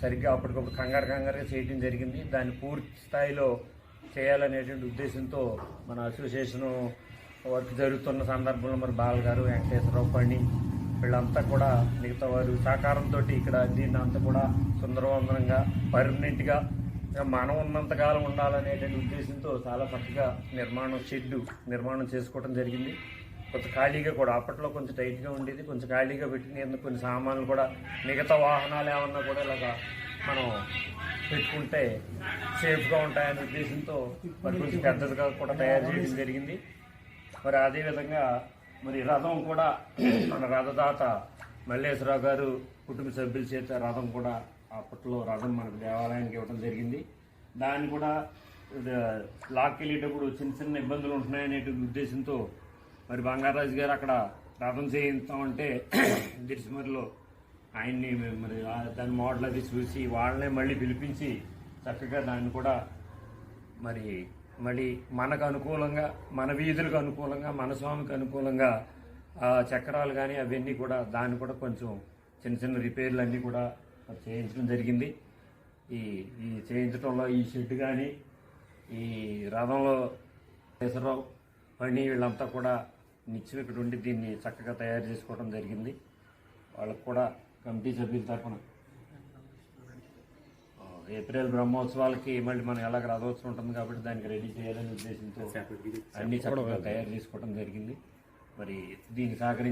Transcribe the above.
సరిగ్గా అప్పటికప్పుడు కంగారు కంగారుగా చేయడం జరిగింది. దాన్ని పూర్తి స్థాయిలో చేయాలనేటువంటి ఉద్దేశంతో మన అసోసియేషన్ వర్క్ జరుగుతున్న సందర్భంలో మరి బాలగారు వెంకటేశ్వరరావు పండి వీళ్ళంతా కూడా మిగతా వారు సహకారంతో ఇక్కడ దీన్ని అంతా కూడా సుందరవందనంగా పర్మనెంట్గా మనం ఉన్నంతకాలం ఉండాలనేటువంటి ఉద్దేశంతో చాలా చక్కగా నిర్మాణం షెడ్డు నిర్మాణం చేసుకోవడం జరిగింది. కొంచెం ఖాళీగా కూడా అప్పట్లో కొంచెం టైట్గా ఉండేది కొంచెం ఖాళీగా పెట్టిన కొన్ని సామాన్లు కూడా మిగతా వాహనాలు ఏమన్నా కూడా ఇలాగా మనం పెట్టుకుంటే సేఫ్గా ఉంటాయనే ఉద్దేశంతో మరి కొంచెం పెద్దదిగా కూడా తయారు చేయడం జరిగింది. మరి అదేవిధంగా మరి రథం కూడా మన రథదాత మల్లేశ్వరరావు గారు కుటుంబ సభ్యుల చేత రథం కూడా అప్పట్లో రథం మనకు దేవాలయానికి ఇవ్వడం జరిగింది. దాన్ని కూడా లాక్కి వెళ్ళేటప్పుడు చిన్న చిన్న ఇబ్బందులు ఉంటున్నాయనే ఉద్దేశంతో మరి బంగారాజు గారు అక్కడ రథం చేయిస్తామంటే దిరిసిమరిలో ఆయన్ని మరి దాని మోడల్ అది చూసి వాళ్ళనే మళ్ళీ పిలిపించి చక్కగా దాన్ని కూడా మరి మళ్ళీ మనకు అనుకూలంగా మన వీధులకు అనుకూలంగా మన స్వామికి అనుకూలంగా ఆ చక్రాలు కానీ అవన్నీ కూడా దాన్ని కూడా కొంచెం చిన్న చిన్న రిపేర్లు అన్నీ కూడా చేయించడం జరిగింది. ఈ ఈ చేయించడంలో ఈ షెడ్ కానీ ఈ రథంలో కేసరావు పని వీళ్ళంతా కూడా నిత్యం ఇక్కడ ఉండి దీన్ని చక్కగా తయారు చేసుకోవడం జరిగింది. వాళ్ళకు కూడా కమిటీ సభ్యుల తరఫున ఏప్రిల్ బ్రహ్మోత్సవాలకి మళ్ళీ మనం ఎలాగ రథోత్సవం ఉంటుంది కాబట్టి దానికి రెడీ చేయాలనే ఉద్దేశంతో అన్ని చక్కగా తయారు చేసుకోవడం జరిగింది. మరి దీనికి సహకరించి